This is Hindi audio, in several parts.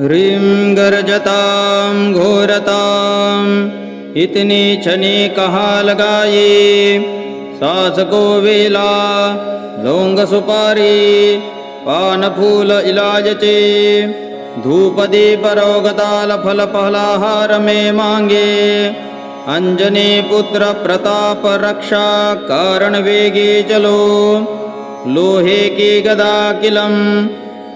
ह्रीं गर्जतां घोरताम् इतनी छनी कहा लगाई? सास को वेला लौंग सुपारी पान फूल इलाज चे धूप दीप रोगताल फल फलाहार में मांगे। अंजनी पुत्र प्रताप रक्षा कारण वेगे चलो लोहे की गदा किलम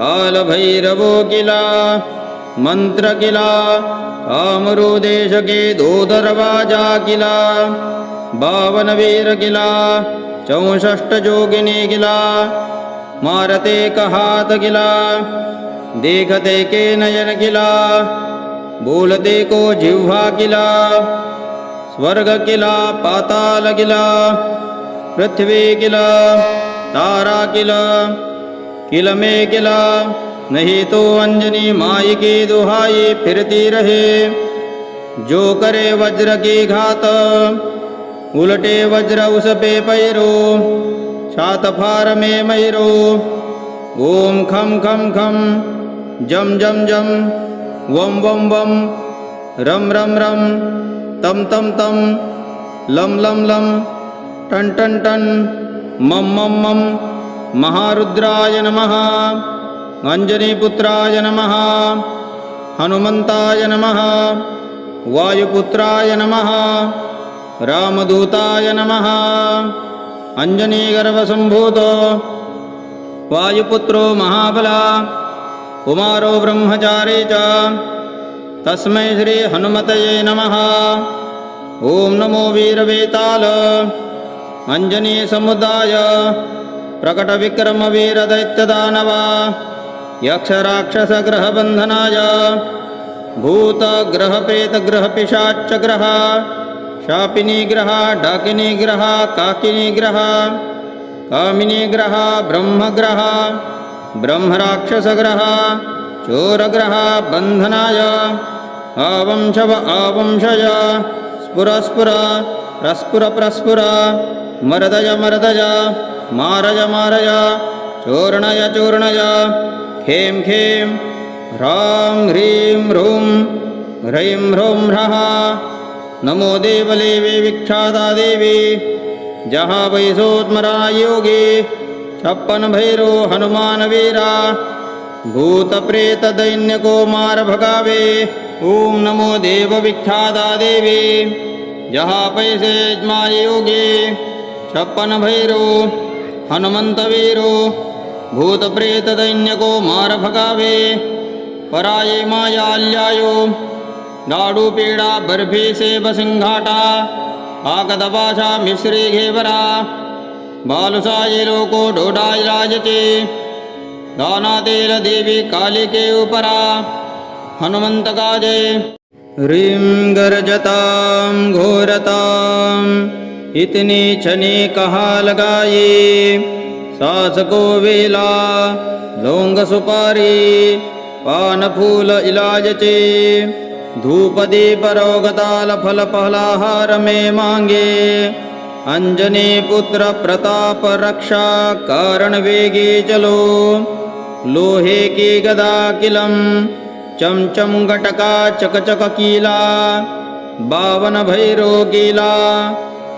किला भैरवो किला मंत्र किला कामरू देश के दो दरवाज़ा किला बावन वीर किला चौसष्ट जोगिनी किला मारते कहात किला देखते के नयन किला बोलते को जिह्वा किला स्वर्ग किला पाताल किला पृथ्वी किला तारा किला किल में किला। नहीं तो अंजनी माई की दुहाई फिरती रहे। जो करे वज्र की घात, उलटे वज्र उस पे पैरो। छात फार में मैरो। ओम खम खम खम, जम जम जम, वम वम वम, रम रम रम, तम तम तम, लम लम लम, टन टन टन, मम मम मम महारुद्राय नमः। अञ्जनीपुत्राय नमः। हनुमन्ताय नमः। वायुपुत्राय नमः। रामदूताय नमः। अञ्जनीगर्भसम्भूतो वायुपुत्रो महाबला। कुमारो ब्रह्मचारी च। तस्मै श्रीहनुमतये नमः। ॐ नमो वीरवेताल। अञ्जनीसमुदाय प्रकटविक्रमवीरदैत्यदानव, यक्षराक्षसग्रहबन्धनाय, भूतग्रहप्रेतग्रहपिशाच्चग्रह, शापिनीग्रह, डाकिनीग्रह, काकिनीग्रह, कामिनीग्रह, ब्रह्मग्रह, ब्रह्मराक्षसग्रह, चोरग्रह, बन्धनाय, आवंशव आवंशय स्फुर स्फुर प्रस्फुर प्रस्फुर मरदय मरदय मारय मारय चूर्णय चूर्णय खें खें ह्रां ह्रीं ह्रूं, ह्रैं ह्रौं ह्रः। नमो देवलेवे विख्याता देवी, जहाँ वैसोत्मरा योगी, छप्पन भैरो हनुमान वीरा, भूत प्रेत दैन्य को मार भगावे। ओम नमो देव विख्याता देवी, जहाँ पैसे योगी, छप्पन भैरो हनुमन्तवीरो भूतप्रेतदैन्यको मारफकावे पराय मायाल्यायोपीडा बर्भे सेवसिंहाटा आगत मिश्री घेबरा बालुसायिरो को ढोढाय राजके दानातेर कालिके उपरा हनुमन्तकाजे। ह्रीं गर्जतां घोरताम् इतनी छने कहा लगाए सास को वेला लौंग सुपारी पान फूल इलाज चे धूप दीप रोगताल फल फलाहार में मांगे। अंजनी पुत्र प्रताप रक्षा कारण वेगे चलो। लोहे की गदा किलम चमचम गटका चकचक कीला। बावन भैरो कीला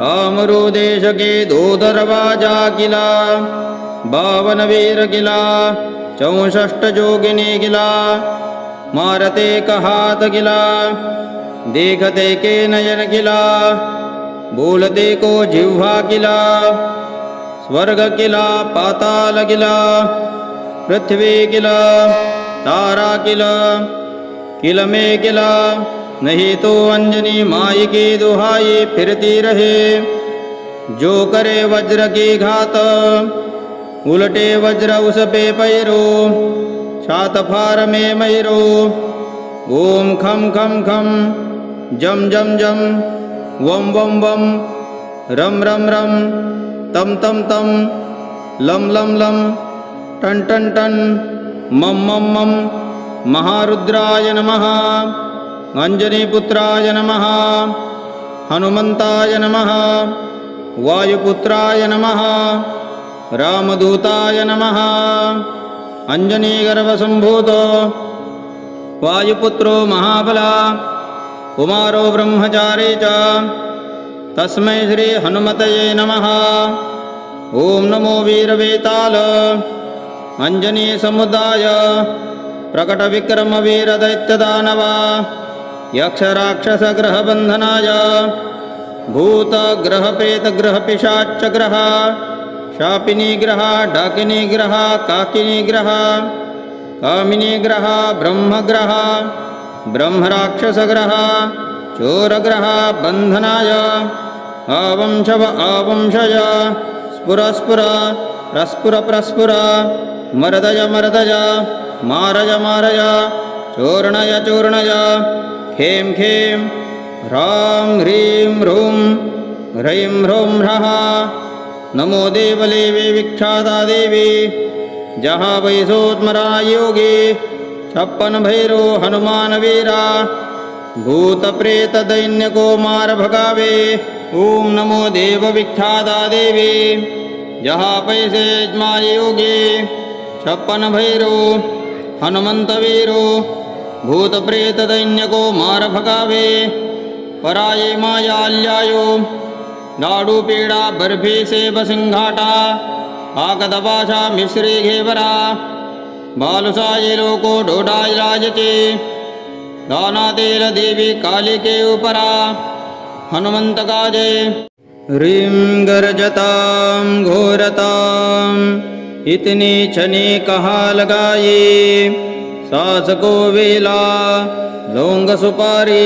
किला किला किला किला किला किला किला किला काल किला किला कामरू देश के दो दरवाज़ा किला बावन वीर किला चौसष्ट जोगिनी किला मारते कहात गिला देखते के नयन गिला बोलते को जिह्वा किला स्वर्ग किला पाताल गिला पृथ्वी किला तारा किला किल में किला नहीं तो अंजनी माई की दुहाई फिरती रहे। जो करे वज्र की घात, उलटे वज्र उस पे पैरो, छात फार में मैरो। ओम खम खम खम, जम जम जम, वम वम वम, रम रम रम, तम तम तम, लम लम लम, टन टन टन, मम मम मम, महारुद्राय नमः। अञ्जनीपुत्राय नमः। हनुमन्ताय नमः। वायुपुत्राय नमः। रामदूताय नमः। अञ्जनीगर्भसम्भूतो वायुपुत्रो महाबला। कुमारो ब्रह्मचारी च। तस्मै श्रीहनुमतये नमः। ॐ नमो वीरवेताल। अञ्जनीसमुदाय प्रकटविक्रमवीरदैत्यदानव यक्षराक्षसग्रहबन्धनाय, भूतग्रहप्रेतग्रहपिशाच्चग्रह, शापिनीग्रह, डाकिनीग्रह, काकिनीग्रह, कामिनीग्रह, ब्रह्मग्रह, ब्रह्मराक्षसग्रह, चोरग्रह, बन्धनाय, आवंशव आवंशय, स्फुरस्फुर प्रस्फुर प्रस्फुर मरदय मरदय, मारय मारय, चूर्णय चूर्णय खें खें ह्रां ह्रीं ह्रूं ह्रैं ह्रौं ह्रः नमो देवलेवे विख्याता देवी। जहाँ वैसोत्मरा योगी। छप्पन भैरो हनुमान वीरा। भूत प्रेत दैन्य को मार भगावे। ओम नमो देव विख्याता देवी। जहाँ पैसे योगी। छप्पन भैरो हनुमंत वीरो। भूत प्रेत दैन्य को मार भगावे पराये मायाल्यायो। लाडू पीड़ा बर्फ़ी सेब सिंघाटा आगदभाषा मिश्री घेवरा। बालुसाये लोको डोडाय राजचे दानातेल देवी काली के ऊपरा हनुमंत काजे ह्रीं गर्जतां घोरताम् इतनी छनी कहा लगाई सास को वेला लौंग सुपारी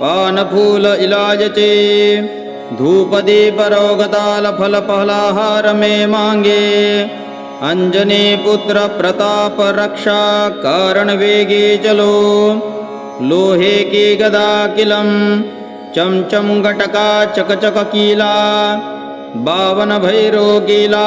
पान फूल इलाज धूप दीप रोगताल फल फलाहार मे मांगे अंजनी पुत्र प्रताप रक्षा कारण वेगे चलो लोहे की गदा किलम चमचम गटका चकचक कीला बावन भैरो कीला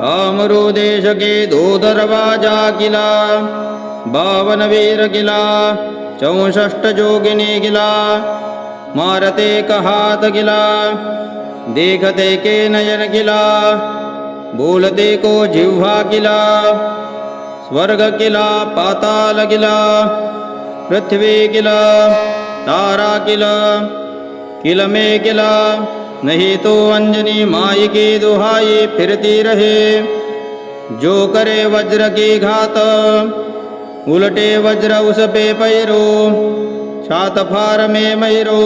कामरू देश के दो दरवाज़ा किला बावन वीर किला चौसष्ट जोगिनी किला मारते कहात किला देखते के नयन किला बोलते को जिह्वा किला स्वर्ग किला पाताल किला पृथ्वी किला तारा किला किल में किला नहीं तो अंजनी माई की दुहाई फिरती रहे। जो करे वज्र की घात, उलटे वज्र उस पे पैरो, छात फार में मैरो।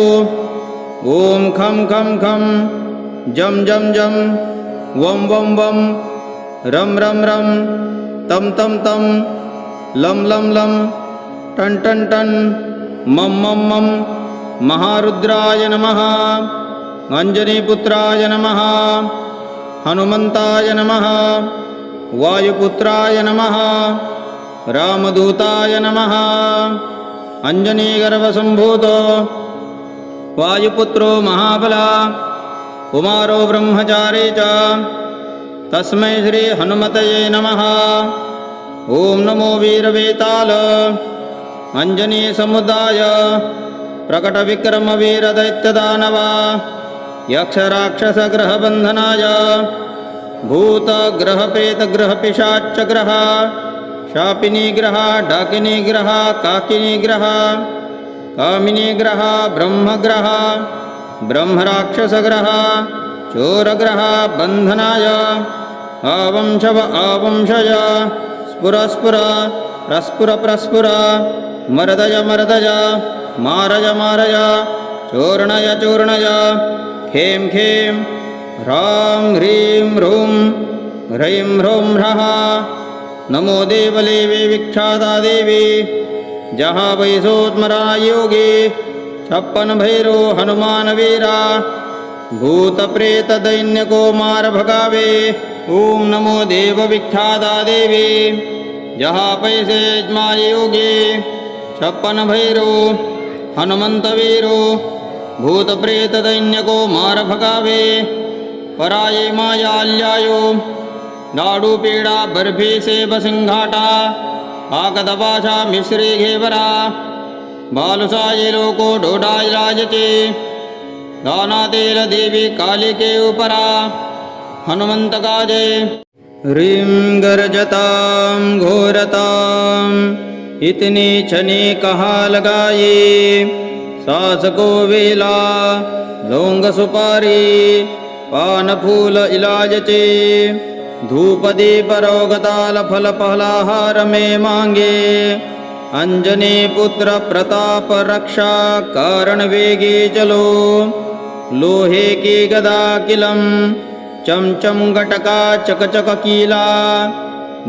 ओम खम खम खम, जम जम जम, वम वम वम, रम रम रम, तम तम तम, लम लम लम, टन टन टन, मम मम मम, महारुद्राय नमः। अञ्जनीपुत्राय नमः। हनुमन्ताय नमः। वायुपुत्राय नमः। रामदूताय नमः। अञ्जनीगर्भसम्भूतो वायुपुत्रो महाबला। कुमारो ब्रह्मचारी च। तस्मै श्रीहनुमतये नमः। ॐ नमो वीरवेताल। अञ्जनीसमुदाय प्रकटविक्रमवीरदैत्यदानव यक्षराक्षसग्रहबन्धनाय भूतग्रहपेतग्रहपिशाच्चग्रह शापिनीग्रह, डाकिनीग्रह, काकिनीग्रह, कामिनीग्रह, ब्रह्मग्रह, ब्रह्मराक्षसग्रह, चोरग्रह, बन्धनाय, आवंशव आवंशय, स्फुरस्फुर प्रस्फुर प्रस्फुर मरदय मरदय, मारय मारय, चूर्णय चूर्णय खें ह्रां ह्रीं ह्रूं ह्रैं ह्रौं ह्रः नमो देवलेवे विख्याता देवी जहाँ वैसोत्मरा योगी छप्पन भैरो हनुमान वीरा। भूत प्रेत दैन्य को मार भगावे ओम नमो देव विख्याता देवी। जहाँ पैसे योगी छप्पन भैरो हनुमंत भूत प्रेत दैन्य को मार भगावे पराये मायाल्यायो नाडू पीड़ा बर्फ़ी से बसिंघाटा आकदपाशा मिश्री, घेवरा बालुसाये लोको, डोडाय राजचे दानातेल देवी काली के ऊपरा हनुमंत काजे ह्रीं गर्जतां घोरताम् इतनी छनी कहा लगाई सास को वेला लौंग सुपारी पान फूल इलाज चे धूप दीप रोगताल फल फलाहार में मांगे अंजनी पुत्र प्रताप रक्षा कारण वेगे चलो लोहे की गदा किलम चमचम चम गटका चक चक कीला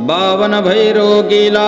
बावन भैरो कीला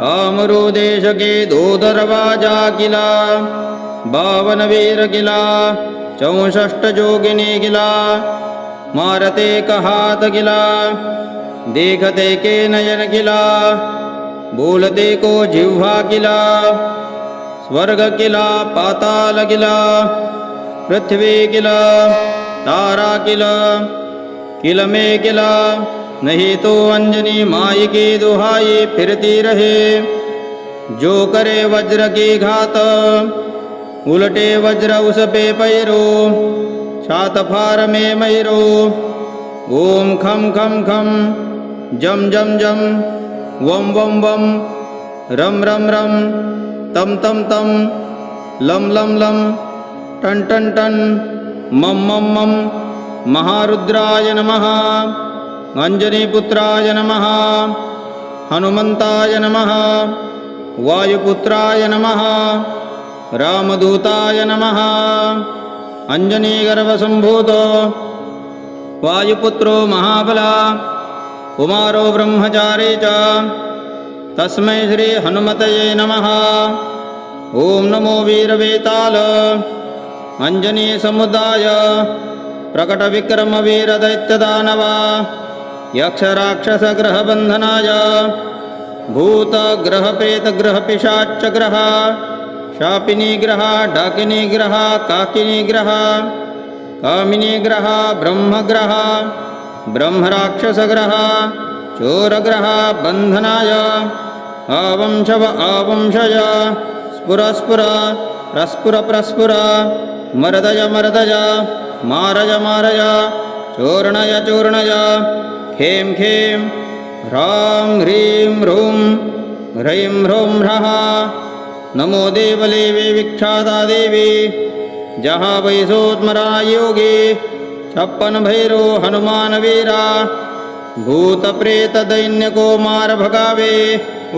कामरू देश के दो दरवाज़ा किला बावन वीर किला चौसष्ट जोगिनी किला मारते कहात किला देखते के नयन किला बोलते को जिह्वा किला स्वर्ग किला पाताल किला पृथ्वी किला तारा किला किल में किला नहीं तो अंजनी माई की दुहाई फिरती रहे। जो करे वज्र की घात, उलटे वज्र उस पे पैरो, छात फार में मैरो। ओम खम खम खम, जम जम जम, वम वम वम, रम रम रम, तम तम तम, लम लम लम, टन टन टन, मम मम मम, महारुद्राय नमः। अञ्जनीपुत्राय नमः। हनुमन्ताय नमः। वायुपुत्राय नमः। रामदूताय नमः। अञ्जनीगर्भसम्भूतो वायुपुत्रो महाबला। कुमारो ब्रह्मचारी च। तस्मै श्रीहनुमतये नमः। ॐ नमो वीरवेताल। अञ्जनीसमुदाय प्रकटविक्रमवीरदैत्यदानव यक्षराक्षसग्रहबन्धनाय भूतग्रहपेतग्रहपिशाच्चग्रह शापिनीग्रह, डाकिनीग्रह, काकिनीग्रह, कामिनीग्रह, ब्रह्मग्रह, ब्रह्मराक्षसग्रह, चोरग्रह, बन्धनाय, आवंशव आवंशय, स्फुरस्फुर प्रस्फुर प्रस्फुर मरदय मरदय, मारय मारय, चूर्णय चूर्णय खें खें ह्रां ह्रीं ह्रूं ह्रैं ह्रौं ह्रः नमो देवलेवे विख्याता देवी जहा भैसोत्मरा योगे छप्पन भैरो हनुमान वीरा।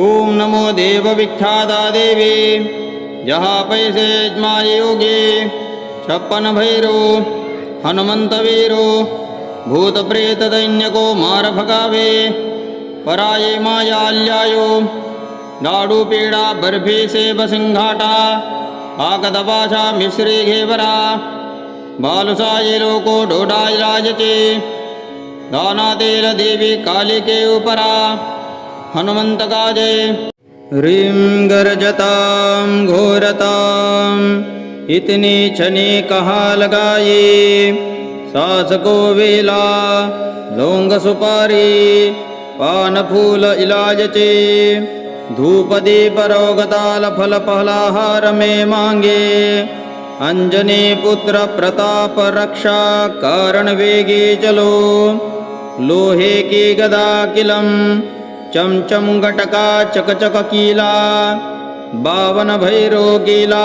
ॐ नमो देवविख्याता देवी। जहा पैसे माय योगी छप्पन हनुमन्तवीरो भूत प्रेत दैन्य को मार भगावे पराये मायाल्यायो लाडू पेढा बर्फ़ी सेब सिंघाटा आगदबाशा मिश्री, घेवरा बालुसाये लोको ढोडाय राजचे दाना तेल देवी, कालिके, उपरा हनुमंत गाजे ह्रीं गर्जतां घोरताम् इतनी छने कहा लगाए सास कोविला लौंग सुपारी पान फूल इलाज धूप दीप रोगताल फल फलाहार में मांगे। अंजनी पुत्र प्रताप रक्षा कारण वेगे चलो। लोहे की गदा किलम चमचम गटका चकचक कीला। बावन भैरो कीला।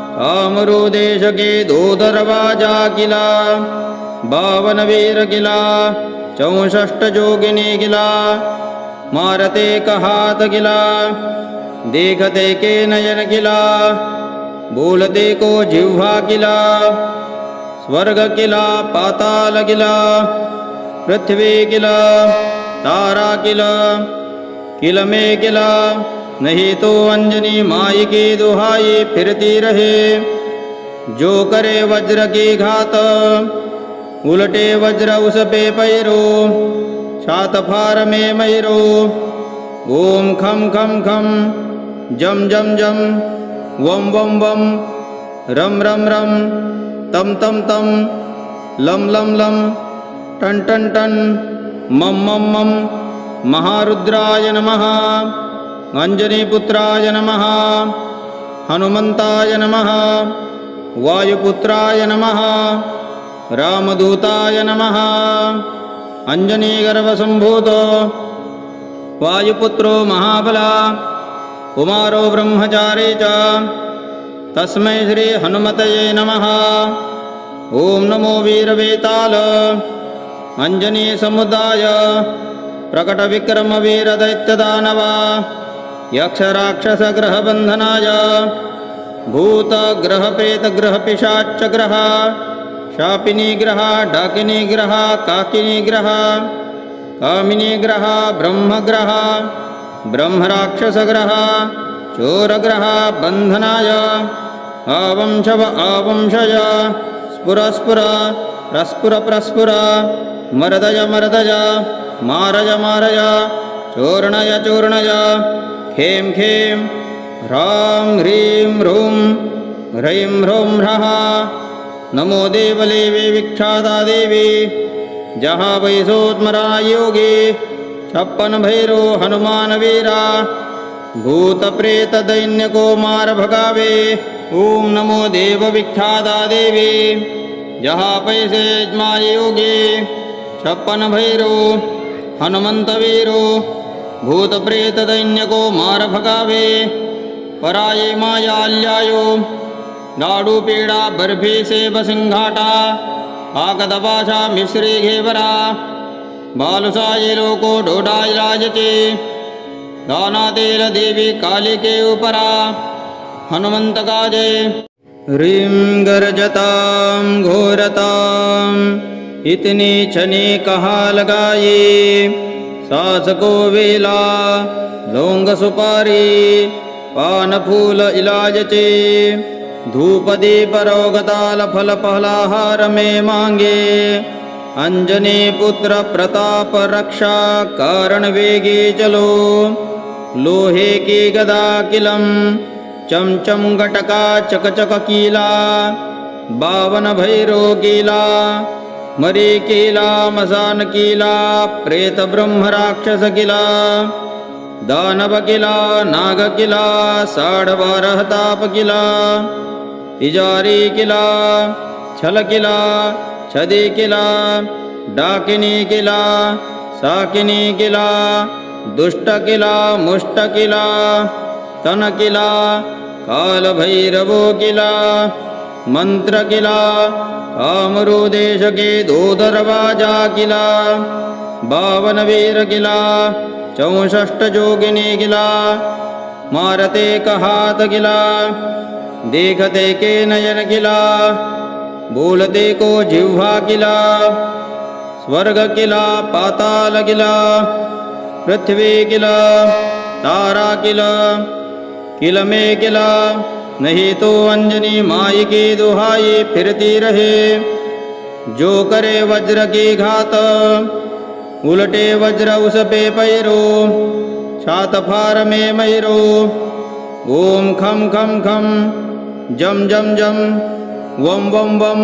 कामरू देश के दो दरवाज़ा किला बावन वीर किला चौसष्ट जोगिनी किला मारते कहात किला देखते के नयन किला बोलते को जिह्वा किला स्वर्ग किला पाताल किला पृथ्वी किला तारा किला किल में किला नहीं तो अंजनी माई की दुहाई फिरती रहे। जो करे वज्र की घात, उलटे वज्र उस पे पैरो, छात फार में मैरो। ओम खम खम खम, जम जम जम, वम वम वम, रम रम रम, तम तम तम, लम लम लम, टन टन टन, मम मम मम, महारुद्राय नमः। अञ्जनीपुत्राय नमः। हनुमन्ताय नमः। वायुपुत्राय नमः। रामदूताय नमः। अञ्जनीगर्भसम्भूतो वायुपुत्रो महाबला। कुमारो ब्रह्मचारी च। तस्मै श्रीहनुमतये नमः। ॐ नमो वीरवेताल। अञ्जनीसमुदाय प्रकटविक्रमवीरदैत्यदानव यक्षराक्षसग्रहबन्धनाय। भूतग्रहप्रेतग्रहपिशाच्चग्रह, शापिनीग्रह, डाकिनीग्रह, काकिनीग्रह, कामिनीग्रह, ब्रह्मग्रह, ब्रह्मराक्षसग्रह, चोरग्रह, बन्धनाय, आवंशव आवंशय, स्फुरस्फुर प्रस्फुर प्रस्फुर मरदय मरदय, मारय मारय, चूर्णय चूर्णय खें खें ह्रां ह्रीं ह्रूं ह्रैं ह्रौं ह्रः नमो देवलेवे विख्याता देवी, जहाँ वैसोत्मरा योगी, छप्पन भैरो हनुमान वीरा। भूत प्रेत दैन्य को मार भगावे, ओम नमो देव विख्याता देवी। जहाँ पैसे योगी, छप्पन भैरो, हनुमंत वीरो। भूत प्रेत दैन्य को मार भगावे पराये मायाल्यायो लाडू पेड़ा बर्फ़ी सेब सिंघाटा आगदबाशा मिश्री, घेवरा। बालुसाये लोको ढोडाय राजचे दाना तेल देवी, कालिके उपरा। हनुमंत गाजे ह्रीं गर्जतां घोरताम् इतनी छने कहा लगाए सास कोविला लौंग सुपारी पान फूल इलाज चे। धूप दीप रोगताल फल फलाहार में मांगे। अंजनी पुत्र प्रताप रक्षा कारण वेगे चलो। लोहे की गदा किलम चमचम गटका चकचक कीला। बावन भैरो कीला मरी कीला, मसान कीला, प्रेत ब्रह्म राक्षस किला, दानव किला, नाग किला साढ़ बारह ताप किला, तिजारी किला किला, छदी किला, डाकिनी किला, साकिनी किला, दुष्ट किला, मुष्ट किला, तन किला काल कालभैरवो किला, मंत्र किला कामरूदेश के दो दरवाज़ा किला बावन वीर किला, चौसष्ट जोगिनी किला, मारते कहात किला, देखते के नयन किला, बोलते को जिह्वा किला, स्वर्ग किला, पाताल किला, पृथ्वी किला, तारा किला किल में किला नहीं तो अंजनी माई की दुहाई फिरती रहे। जो करे वज्र की घात, उलटे वज्र उस पे पैरो, छात फार में मैरो। ओम खम खम खम, जम जम जम, वम वम वम,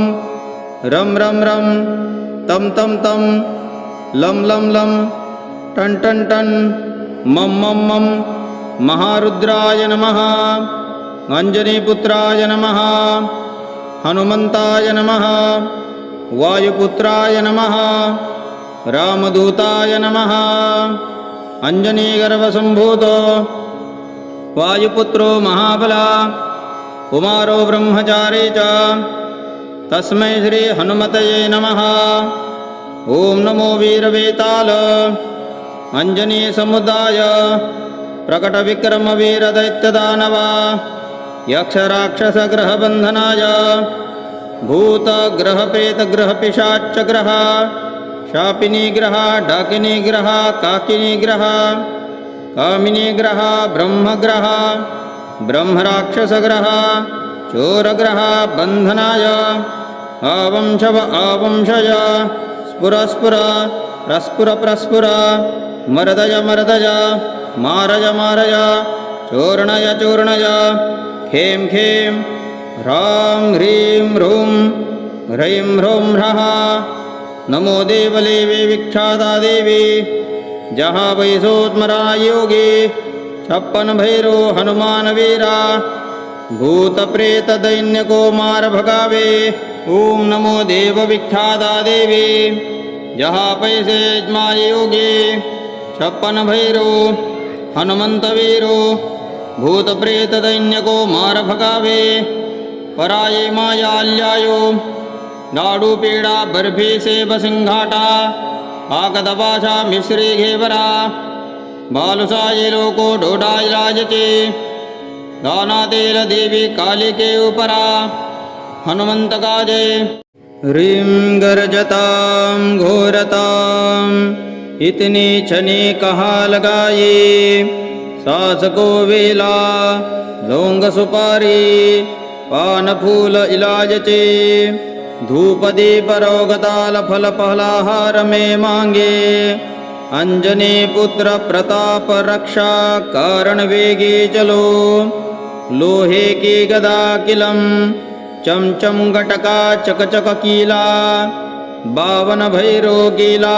रम रम रम, तम तम तम, लम लम लम, टन टन टन, मम मम मम, महारुद्राय नमः। अञ्जनीपुत्राय नमः। हनुमन्ताय नमः। वायुपुत्राय नमः। रामदूताय नमः। अञ्जनीगर्भसम्भूतो वायुपुत्रो महाबला। कुमारो ब्रह्मचारी च। तस्मै श्रीहनुमतये नमः। ॐ नमो वीरवेताल। अञ्जनीसमुदाय प्रकटविक्रमवीरदैत्यदानव यक्षराक्षसग्रहबन्धनाय। भूतग्रहपेतग्रहपिशाच्चग्रह शापिनीग्रह, डाकिनीग्रह, काकिनीग्रह, कामिनीग्रह, ब्रह्मग्रह, ब्रह्मराक्षसग्रह, चोरग्रह, बन्धनाय, आवंशव आवंशय स्फुर स्फुर प्रस्फुर प्रस्फुर मरदय मरदय, मारय मारय, चूर्णय चूर्णय खें खें ह्रां ह्रीं ह्रूं ह्रैं ह्रौं ह्रः नमो देवलेवे विख्याता देवी। जहाँ वैसोत्मरा योगी। छप्पन भैरो हनुमान वीरा। भूत प्रेत दैन्य को मार भगावे। ओम नमो देव विख्याता देवी। जहाँ पैसे योगी। छप्पन भैरो हनुमंत वीरो। भूत प्रेत दैन्य को मार भगावे पराये मायाल्यायो लाडू पेड़ा बर्फ़ी सेब सिंघाटा आकदपाशा मिश्री, घेवरा। बालुसाये लोको, डोडाय राजचे दाना तेल देवी काली के ऊपरा हनुमंत काजे ह्रीं गर्जतां घोरताम् इतनी छनी कहा लगाई सास को वेला, लौंग सुपारी, पान फूल इलाज चे। धूप दीप रोगताल फल फलाहार में मांगे। अंजनी पुत्र प्रताप रक्षा कारण वेगे चलो। लोहे की गदा किलम, चमचम चम गटका चक चक कीला। बावन भैरो कीला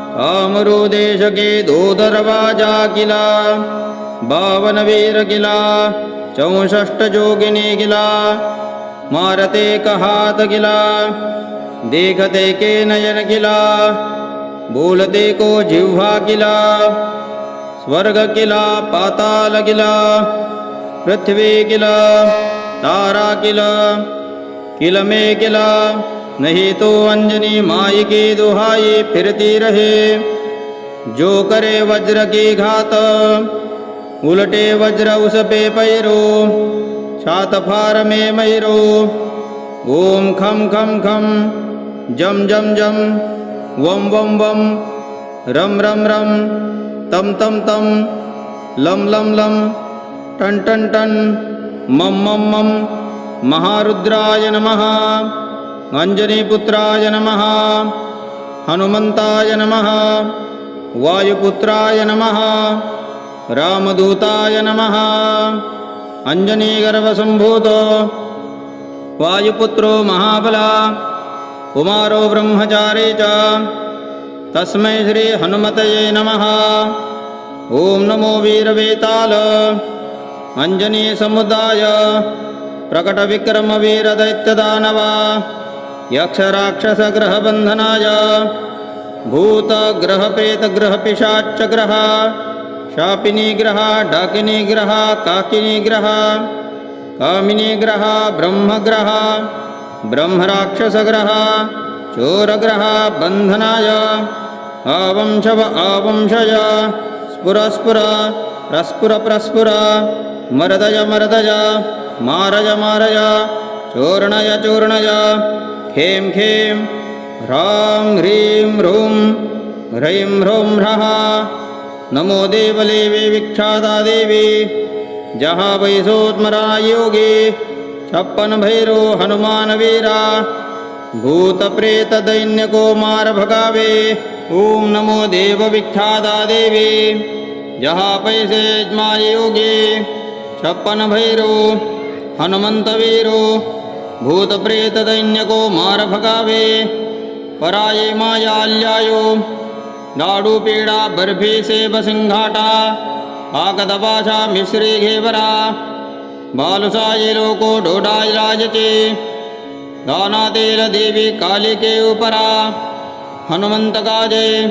किला कामरूदेश के दो दरवाज़ा किला बावन वीर किला चौसष्ट जोगिनी किला, मारते कहात किला, देखते के नयन किला, बोलते को जिह्वा किला, स्वर्ग किला, पाताल किला, पृथ्वी किला, तारा किला किल में किला नहीं तो अंजनी माई की दुहाई फिरती रहे। जो करे वज्र की घात, उलटे वज्र उस पे पैरो, छात फार में मैरो। ओम खम खम खम, जम जम जम, वम वम वम, रम रम रम, तम तम तम, लम लम लम, टन टन टन, मम मम मम, महारुद्राय नमः। अञ्जनीपुत्राय नमः। हनुमन्ताय नमः। वायुपुत्राय नमः। रामदूताय नमः। अञ्जनीगर्भसम्भूतो वायुपुत्रो महाबला। कुमारो ब्रह्मचारी च। तस्मै श्रीहनुमतये नमः। ॐ नमो वीरवेताल। अञ्जनीसमुदाय प्रकटविक्रमवीरदैत्यदानव यक्षराक्षसग्रहबन्धनाय भूतग्रहप्रेतग्रहपिशाच्चग्रह, शापिनीग्रह, डाकिनीग्रह, काकिनीग्रह, कामिनीग्रह, ब्रह्मग्रह, ब्रह्मराक्षसग्रह, चोरग्रह, बन्धनाय, आवंशव आवंशय स्फुर स्फुर प्रस्फुर प्रस्फुर मर्दय मर्दय, मारय मारय, चूर्णय चूर्णय खें खें ह्रां ह्रीं ह्रूं ह्रैं ह्रौं ह्रः नमो देवलेवे विख्याता देवी। जहाँ वैसोत्मरा योगी, छप्पन भैरो हनुमान वीरा। भूत प्रेत दैन्य को मार भगावे। ओम नमो देव विख्याता देवी। जहाँ पैसे योगी, छप्पन भैरो हनुमंत वीरो भूत प्रेत दैन्य को मार भगावे पराये मायाल्यायो। लाडू पेड़ा बर्फ़ी, सेब, सिंघाटा आकदपाशा मिश्री, घेवरा। बालुसाये लोको, डोडाय राजचे। दाना तेल देवी काली के ऊपरा हनुमंत काजे।